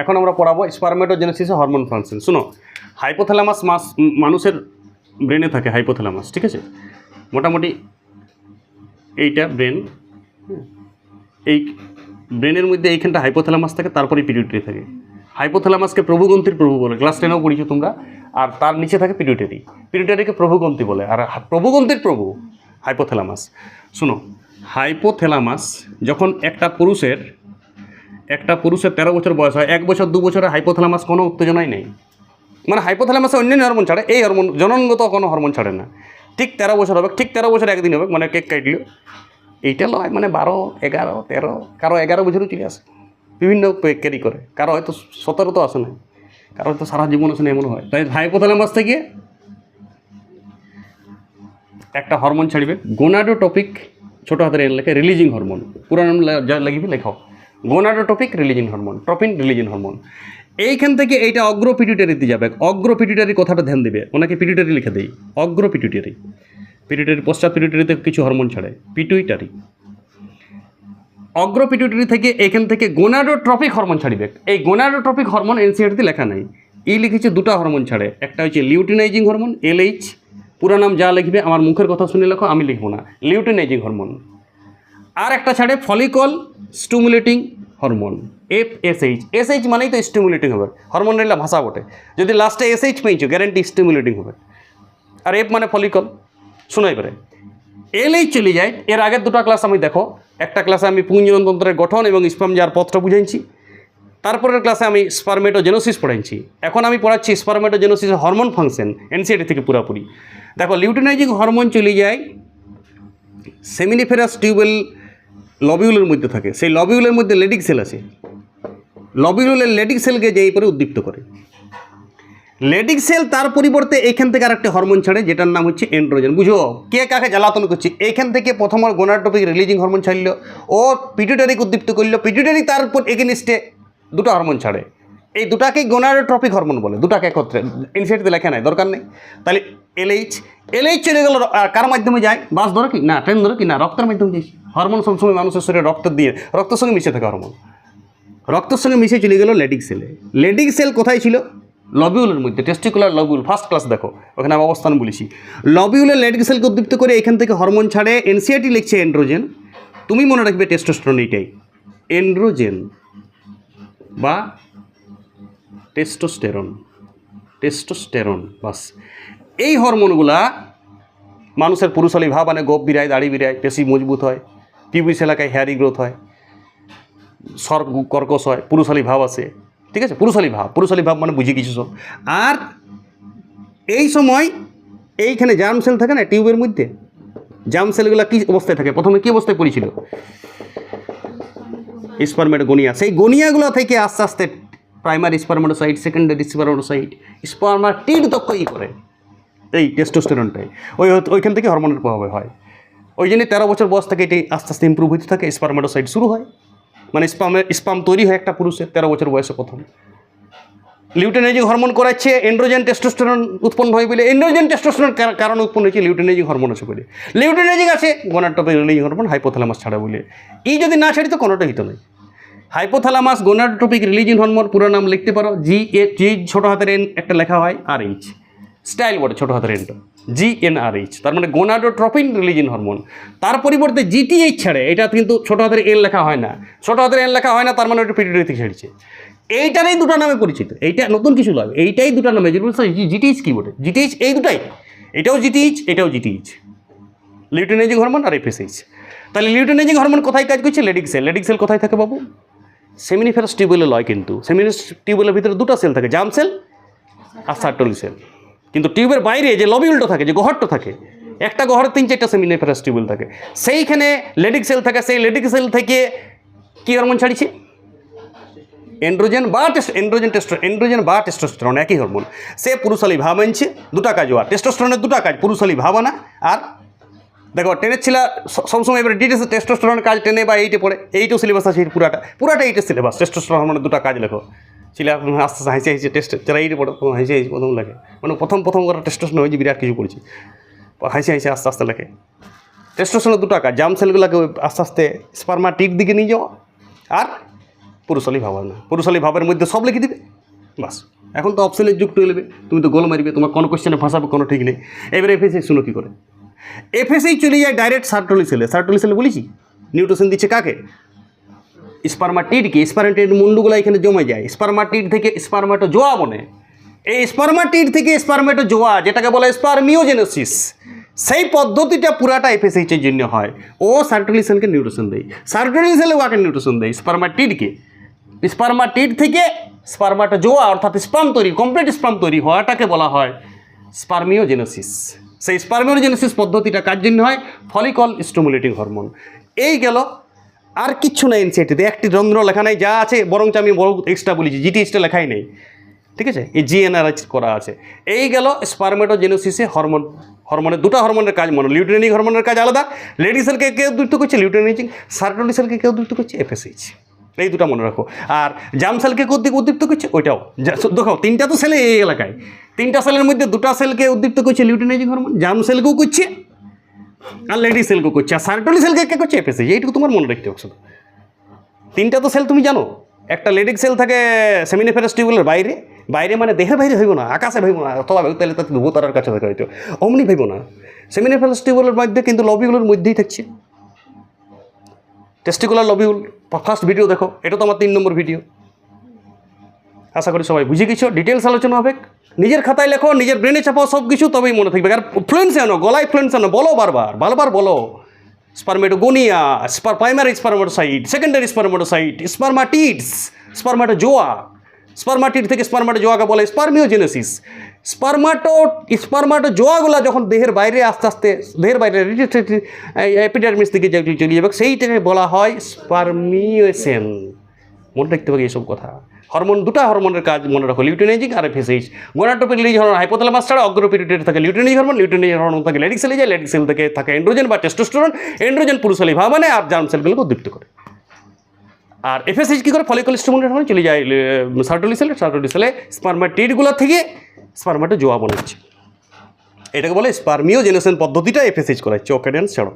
এখন আমরা পড়াবো স্পারমেটোজেনেসিস হরমোন ফাংশন শুনো হাইপোথ্যালামাস মাস, মানুষের ব্রেনে থাকে হাইপোথ্যালামাস ঠিক আছে? মোটামুটি এইটা ব্রেন এই ব্রেনের মধ্যে এইখানটা হাইপোথ্যালামাস থাকে, তারপরে পিরিয়ডারি থাকে। হাইপোথ্যালামাসকে প্রভুগ্রন্থির প্রভু বলে ক্লাস টেনেও পড়িছো তোমরা, আর তার নিচে থাকে পিরিয়ডারি পিরিয়ডারিকে প্রভুগ্রন্থি বলে, আর প্রভুগ্রন্থির প্রভু হাইপোথ্যালামাস শুনো হাইপোথ্যালামাস যখন একটা পুরুষের একটা পুরুষের তেরো বছর বয়স হয়, এক বছর, দু বছরে হাইপোথ্যালামাস কোনো উত্তেজনাই নেই। মানে হাইপোথ্যালামাসে অন্যান্য হরমোন ছাড়ে, এই হরমোন জননগত কোনো হরমোন ছাড়ে না। ঠিক তেরো বছর হবে, ঠিক তেরো বছর একদিন হবে মানে কেক কাটলো। এইটা লয় মানে বারো, এগারো, তেরো, কারও এগারো বছরও চলে আসে। বিভিন্ন ক্যারি করে। কারও হয়তো সতেরো তো আসে না কারও হয়তো সারা জীবন আসে না এমন হয়। তাই হাইপোথ্যালামাস থেকে একটা হরমোন ছাড়বে। গোনাডো টপিক ছোটো হাতের এন লেখে রিলিজিং হরমোন পুরো নাম লে- যা লিখবি লেখাও। গোনাডোটপিক রিলিজিন হরমোন ট্রপিন রিলিজিন হরমোন এইখান থেকে এইটা অগ্র পিটুটারিতে যাবে। অগ্র পিটুটারি কথাটা ধ্যান দেবে। ওনাকে পিটুটারি লিখে দেই। অগ্র পিটুটারি পিটুটারি পশ্চাৎ পিটুটারিতে কিছু হরমোন ছাড়ে। পিটুইটারি অগ্র পিটুটারি থেকে এখান থেকে গোনাডোট্রপিক হরমোন ছাড়িবে। এই গোনাডোট্রপিক হরমোন এনসিআরতে লেখা নাই। ই লিখেছে দুটো হরমোন ছাড়ে। একটা হচ্ছে লিউটিনাইজিং হরমোন এলএইচ পুরো নাম যা লিখবে, আমার মুখের কথা শুনে লেখো, আমি লিখব না। লিউটিনাইজিং হরমোন আর একটা ছাড়ে follicle stimulating hormone. F S H S H মানেই তো স্টিমুলেটিং হবে। হরমোন নিলে ভাষা বটে। যদি লাস্টে এসএইচ পেয়েছ গ্যারেন্টি স্টিমুলেটিং হবে। আর এফ মানে ফলিকল শোনো এবারে। এলেই চলে যায়, এর আগের দুটো ক্লাস আমি দেখো। একটা ক্লাসে আমি পুঞ্জনতন্ত্রের গঠন এবং স্পাম যার পত্র বুঝাইছি। তারপরের ক্লাসে আমি স্পারমেটোজেনোসিস পড়াইছি। এখন আমি পড়াচ্ছি স্পারমেটোজেনোসিস হরমোন ফাংশন এনসিআরটি থেকে পুরোপুরি। দেখো লিউটিনাইজিং হরমোন চলে যায় সেমিনিফেরাস টিউবেল লবিউলের মধ্যে থাকে। সেই লবিউলের মধ্যে লেডিক সেল আছে। লবিউলের লেডিক সেলকে যেই পরে উদ্দীপ্ত করে। লেডিক সেল তার পরিবর্তে এখান থেকে আরেকটি হরমোন ছাড়ে, যেটার নাম হচ্ছে এন্ড্রোজেন। বুঝো? কে কাকে জ্বালাতন করছে? এখান থেকে প্রথম গোনাটোপিক রিলিজিং হরমোন ছাড়লো। ও পিটুটারিক উদ্দীপ্ত করল। পিটুটারি তার এগেনিস্টে দুটো হরমোন ছাড়ে। এই দুটাকে গোনাডোট্রপিক হরমোন বলে। দুটাকে একত্রে। ইনসেটিতে লেখা নাই, দরকার নেই। তাহলে এলএইচ এলএইচ চলে গেল কার মাধ্যমে যায়? বাস ধরো কি? না ট্রেন ধরো কি? না, রক্তের মাধ্যমে যাই হরমোন সবসময় মানুষের শরীরে রক্ত দিয়ে, রক্তের সঙ্গে মিশে থাকে হরমোন রক্তের সঙ্গে মিশে চলে গেল লেডিক সেলে লেডিক সেল কোথায় ছিল? লবিউলের মধ্যে টেস্টিকুলার লবিউল ফার্স্ট ক্লাস দেখো, ওখানে আমি অবস্থান বলেছি। লবিউলের লেডিক সেলকে উদ্দীপ্ত করে এখান থেকে হরমোন ছাড়ে এনসিআরটি লিখছে এন্ড্রোজেন তুমি মনে রাখবে টেস্টোস্টেরন এইটাই। এন্ড্রোজেন বা টেস্টোস্টেরন টেস্টোস্টেরন বাস। এই হরমোনগুলা মানুষের পুরুষালী ভাব মানে গোপ বিরায়, দাড়ি বিরায়, পেশি মজবুত হয় পিবিস এলাকায় হেয়ারি গ্রোথ হয় সর কর্কশ হয়, পুরুষালী ভাব আসে ঠিক আছে? পুরুষালী ভাব পুরুষালী ভাব মানে বুঝে কিছু সব। আর এই সময় এইখানে জার্ম সেল থাকে না টিউবের মধ্যে? জার্ম সেলগুলো কী অবস্থায় থাকে? প্রথমে কী অবস্থায় পড়েছিল? স্পারমেট গনিয়া সেই গনিয়াগুলো থেকে আস্তে আস্তে প্রাইমারি স্পারমেটোসাইট সেকেন্ডারি স্পারমেটোসাইট স্পারমাটিড তক্ক ই করে। এই টেস্টোস্টেরনটাই ওই ওইখান থেকে হরমোনের প্রভাবে হয়। ওই জন্য তেরো বছর বয়স থেকে এটি আস্তে আস্তে ইম্প্রুভ হতে থাকে স্পারমেটোসাইট শুরু হয়। মানে স্পামে স্পাম তৈরি হয় একটা পুরুষের তেরো বছর বয়সে প্রথম। লিউটেনাইজিং হরমোন করাচ্ছে এন্ড্রোজেন টেস্টোস্টেরন উৎপন্ন হয় বলে। এন্ড্রোজেন টেস্টোস্টেরন কারণ উৎপন্ন হয়েছে লিউটেনাইজিং হরমোন আছে বলে। লিউটেনাইজিং আছে গোনাটোপিক রিলিজিং হরমোন হাইপোথ্যালামাস ছাড়া বলে। এই যদি না ছাড়ি তো কোনোটা হিত নয়। হাইপোথ্যালামাস গোনাটোপিক রিলিজিং হরমোন পুরো নাম লিখতে পারো জি এ জি ছোটো হাতের এন একটা লেখা হয় আর এইচ স্টাইল বটে ছোটো হাতের এনটা। জি এন আর এইচ তার মানে গোনাডোট্রপিন রিলিজিন হরমোন। তার পরিবর্তে জিটিএইচ ছাড়ে, এটা কিন্তু ছোটো হাতের এন লেখা হয় না। ছোটো হাতের এন লেখা হয় না, তার মানে ওটা পিটিডি থেকে ছেড়েছে। এইটারই দুটো নামে পরিচিত। এইটা নতুন কিছু নয়, এইটাই দুটো নামে। জিটিএইচ কি বটে? জিটিএইচ এই দুটাই। এটাও জিটিএইচ এটাও জিটিএইচ লিউটেনাইজিং হরমোন আর এফএসএইচ তাহলে লিউটেনাইজিং হরমোন কোথায় কাজ করছে? লেডিক সেল লেডিক সেল কোথায় থাকে বাবু? সেমিনিফেরাস টিউবুলে লয় কিন্তু। সেমিনিফারাস টিউবুলের ভিতরে দুটো সেল থাকে। জাম সেল আর সার্টলি সেল কিন্তু টিউবের বাইরে যে লবিউলটা থাকে, যে গহরটা থাকে, একটা গহরে তিন চারটা সেমিনিফেরাস টিউবুল থাকে। সেইখানে লেডিক সেল থাকে, সেই লেডিক সেল থেকে কী হরমোন ছাড়িছে? এন্ড্রোজেন বা এন্ড্রোজেন টেস্টো এন্ড্রোজেন বা টেস্টোস্টেরন একই হরমোন। সে পুরুষালী ভাব আনছে, দুটা কাজ আর টেস্টোস্টেরনের দুটা কাজ, পুরুষালী ভাবনা আর দেখো, টেনের ছিল সবসময় এবারে ডিটেলস টেস্টোস্টেরনের কাজ টেনে বা এইটে পড়ে, এইটাও সিলেবাস আছে পুরাটা। পুরাটা এইটা সিলেবাস টেস্টোস্টেরন হরমোনের দুটা কাজ লেখো। ছিল আস্তে আস্তে হাসি হাসি টেস্ট যারা পড়ে তখন হাসি হাসি প্রথম লাগে। মানে প্রথম প্রথম করা টেস্টোস্টেরন হয়েছে, বিরাট কিছু করেছি। হাসি হাসি আস্তে আস্তে লেখে টেস্টোস্টেরনের দুটা কাজ জাম সেলগুলোকে আস্তে আস্তে স্পার্মাটিক দিকে নিয়ে যাওয়া, আর পুরুষালী ভাব হয় না। পুরুষালী ভাবের মধ্যে সব লিখে দিবে, বাস। এখন তো অপশনের যুগ টুয়েলভে তুমি তো গোল মারিবে, তোমার কোনো কোশ্চেনে ফাঁসাবে, কোনো ঠিক নেই। এবার এফএসআই শুনো কী করে? এফএসআই চলে যায় ডাইরেক্ট সার্টলি সেলে সার্টলি সেলে বলেছি নিউট্রিশন দিচ্ছে কাকে? স্পারমাটিডকে স্পারমাটিড মুন্ডুগুলো এখানে জমে যায়। স্পারমাটিড থেকে স্পারমাটো জোয়া বনে এই স্পারমাটিড থেকে স্পারমেটো জোয়া যেটাকে বলে স্পারমিওজেনেসিস সেই পদ্ধতিটা পুরাটা এফএসএইচের জন্য হয়। ও সার্টলি সেলকে নিউট্রিশন দেয়। সার্টলি সেলে ওয়াকে নিউট্রিশন দেয়? স্পারমাটিডকে স্পারমাটিড থেকে স্পারমাটো জোয়া অর্থাৎ স্পাম তৈরি কমপ্লিট স্পাম তৈরি হওয়াটাকে বলা হয় স্পারমিওজেনেসিস সেই স্পারমিওজেনেসিস পদ্ধতিটা কার জন্য হয়? ফলিকল স্টিমুলেটিং হরমোন এই গেল আর কিচ্ছু নাই এনসিআইটিতে একটি রন্ধ্র লেখা নাই, যা আছে, বরঞ্চ আমি বড় এক্সট্রা বলেছি জিটিএসটা লেখাই নেই। ঠিক আছে? এই জিএনআরএচ করা আছে। এই গেল স্পারমেটোজেনোসিসে হরমোন হরমোনের দুটো হরমোনের কাজ মনে লিউটেনিক হরমোনের কাজ আলাদা। লেডি সেলকে কেউ উদ্যুক্ত করছে? লিউটেনিজিং সার্টোলি সেলকে কেউ উদ্যুক্ত করছে? এফএসএইচ এই দুটো মনে রাখো। আর জাম সেলকে উদ্দীপ উদ্দীপ্ত করছে? ওইটাও। দেখো, তিনটা তো সেলে এই এলাকায়। তিনটা সেলের মধ্যে দুটা সেলকে উদ্দীপ্ত করছে লিউটেনাইজিং হরমোন জাম সেলকেও করছে। আর লেডি সেলকে করছে? আর সার্টোলি সেলকে কে করছে? এফএসএইচ এইটুকু তোমার মনে রাখতে হবে শুধু। তিনটা তো সেল তুমি জানো। একটা লেডিক সেল থাকে সেমিনিফেরাস টিউবুলের বাইরে। বাইরে মানে দেহের বাইরে হইব না, আকাশে ভাইব না অথবা তাহলে তাতে ভূতারার কাছে থাকে হয়তো অমনি ভাইব না। সেমিনিফেরাস টিউবুলের মধ্যে কিন্তু লবিগুলোর মধ্যেই থাকছে। টেস্টিকুলার লবিউল ফার্স্ট ভিডিও দেখো। এটা তো আমার তিন নম্বর ভিডিও আশা করি সবাই বুঝে গেছো। ডিটেলস আলোচনা হবে। নিজের খাতায় লেখো নিজের ব্রেনে চাপাও সব কিছু তবেই মনে থাকবে আর ফ্লুয়েন্স আনো গলায় ফ্লুয়েন্স আনো বলো বারবার বারবার বলো spermatogonia spare primary spermatocyte secondary spermatocyte spermatids spermatozoa spermatid থেকে স্পারমাটোজোয়াকে বলে স্পারমিওজেনেসিস স্পারমাটো স্পারমাটোজোয়াগুলো যখন দেহের বাইরে আস্তে আস্তে দেহের বাইরে এপিডার্মিস যেগুলি চলে যাবে সেইটাকে বলা হয় স্পারমিওসেন মনে রাখতে হবে এইসব কথা হরমোন, দুটো হরমোনের কাজ মনে রাখো, লিউটিনাইজিং আর FSH gonadotropic lease hormone hypothalamus ছাড়া অগ্রপিরিটেড থাকে লিউটিনাইজ হরমোন লিউটিনাইজ হরমোন থাকে লেডিক সেলে যায় লেডিক সেল থেকে থাকে এন্ড্রোজেন বা টেস্টোস্টেরন এন্ড্রোজেন পুরুষালী ভাব মানে আর জার্ম সেলগুলোকে উদ্দীপ্ত করে। আর এফএসএইচ কী করে? ফলিকল হরমোন চলে যায় সার্টোলি সেলে সার্টোলি সেলে স্পার্মাটিডগুলো থেকে স্পার্মাটো জোয়া বানাচ্ছে এটাকে বলে স্পার্মিও জেনারেশন পদ্ধতিটা এফএসএইচ করাচ্ছে ওকে ড্যান্স ছাড়ো।